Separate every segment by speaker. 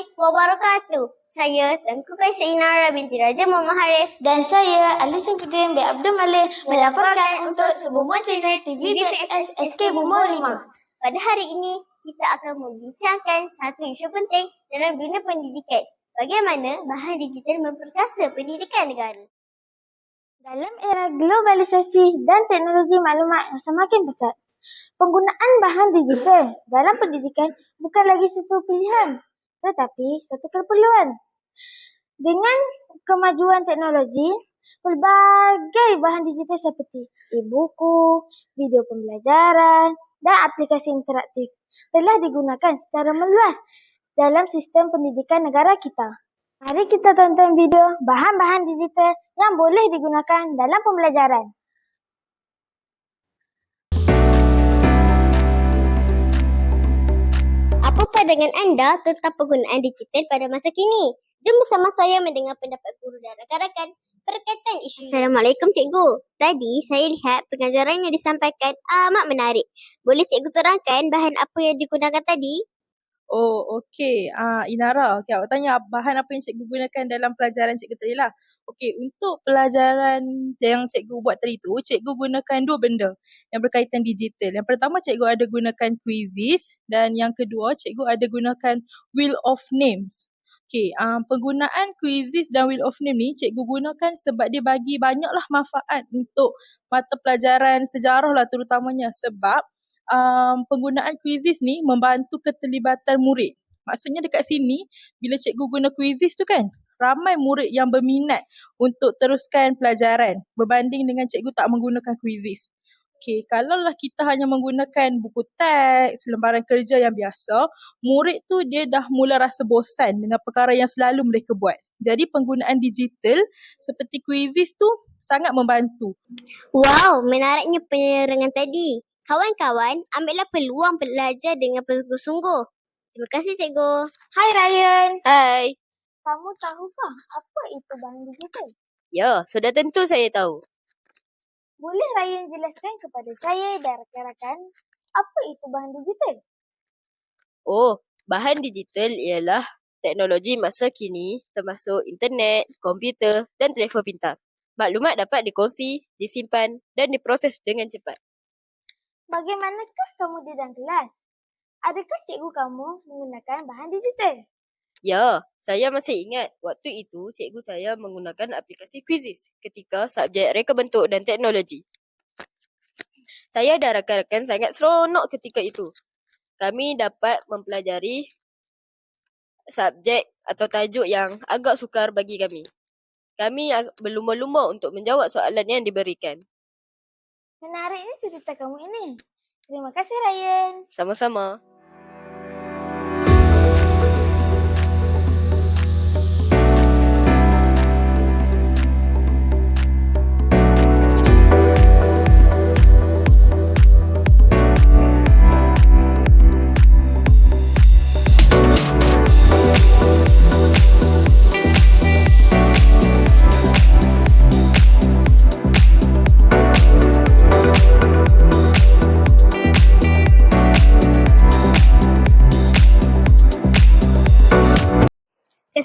Speaker 1: warahmatullahi wabarakatuh. Saya Tengku Kaisina binti Raja Muhammad Harif.
Speaker 2: Dan saya, Ali Samsudin bin Abdul Malik melaporkan untuk sebuah channel TV BSS SK Bumbu 5.
Speaker 1: Pada hari ini, kita akan membincangkan satu isu penting dalam dunia pendidikan. Bagaimana bahan digital memperkasa pendidikan negara.
Speaker 2: Dalam era globalisasi dan teknologi maklumat yang semakin pesat, penggunaan bahan digital dalam pendidikan bukan lagi satu pilihan tetapi satu keperluan. Dengan kemajuan teknologi, pelbagai bahan digital seperti e-buku, video pembelajaran dan aplikasi interaktif telah digunakan secara meluas dalam sistem pendidikan negara kita. Mari kita tonton video bahan-bahan digital yang boleh digunakan dalam pembelajaran.
Speaker 1: Pandangan anda tentang penggunaan digital pada masa kini? Jom bersama saya mendengar pendapat guru dan rakan-rakan berkaitan isu. Assalamualaikum cikgu. Tadi saya lihat pengajaran yang disampaikan amat menarik. Boleh cikgu terangkan bahan apa yang digunakan tadi?
Speaker 3: Oh, okey. Ah, Inara, okay, awak tanya bahan apa yang cikgu gunakan dalam pelajaran cikgu tadi lah. Okey, untuk pelajaran yang cikgu buat tadi tu, cikgu gunakan dua benda yang berkaitan digital. Yang pertama, cikgu ada gunakan quizzes dan yang kedua, cikgu ada gunakan wheel of names. Okey, um, penggunaan quizzes dan wheel of name ni cikgu gunakan sebab dia bagi banyaklah manfaat untuk mata pelajaran sejarah lah terutamanya sebab um, penggunaan quizzes ni membantu keterlibatan murid. Maksudnya dekat sini, bila cikgu guna quizzes tu kan, ramai murid yang berminat untuk teruskan pelajaran berbanding dengan cikgu tak menggunakan quizzes. Okey, kalaulah kita hanya menggunakan buku teks, lembaran kerja yang biasa, murid tu dia dah mula rasa bosan dengan perkara yang selalu mereka buat. Jadi penggunaan digital seperti quizzes tu sangat membantu.
Speaker 1: Wow, menariknya penerangan tadi. Kawan-kawan, ambillah peluang belajar dengan bersungguh-sungguh. Terima kasih cikgu.
Speaker 2: Hai Ryan,
Speaker 4: Hai.
Speaker 2: Kamu tahukah apa itu bahan digital?
Speaker 4: Ya, sudah tentu saya tahu.
Speaker 2: Boleh Ryan jelaskan kepada saya dan rakan-rakan apa itu bahan digital?
Speaker 4: Oh, bahan digital ialah teknologi masa kini termasuk internet, komputer dan telefon pintar. Maklumat dapat dikongsi, disimpan dan diproses dengan cepat.
Speaker 2: Bagaimanakah kamu di dalam kelas? Adakah cikgu kamu menggunakan bahan digital?
Speaker 4: Ya, saya masih ingat waktu itu cikgu saya menggunakan aplikasi Quizzes ketika subjek reka bentuk dan teknologi. Saya dan rakan-rakan sangat seronok ketika itu. Kami dapat mempelajari subjek atau tajuk yang agak sukar bagi kami. Kami berlumba-lumba untuk menjawab soalan yang diberikan.
Speaker 2: Menariknya cerita kamu ini. Terima kasih Ryan.
Speaker 4: Sama-sama.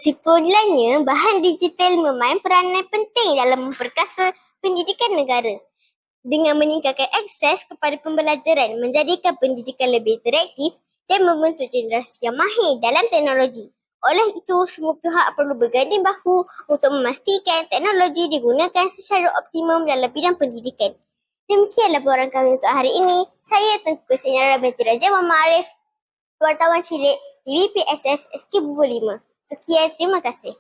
Speaker 1: Kesimpulannya, bahan digital memain peranan penting dalam memperkasa pendidikan negara. Dengan meningkatkan akses kepada pembelajaran, menjadikan pendidikan lebih interaktif dan membentuk generasi yang mahir dalam teknologi. Oleh itu, semua pihak perlu berganding bahu untuk memastikan teknologi digunakan secara optimum dalam bidang pendidikan. Demikian laporan kami untuk hari ini. Saya Tengku Senyara binti Raja Muhammad Arif, wartawan cilik TVPSS SK Bubur 5. Sekian, terima kasih.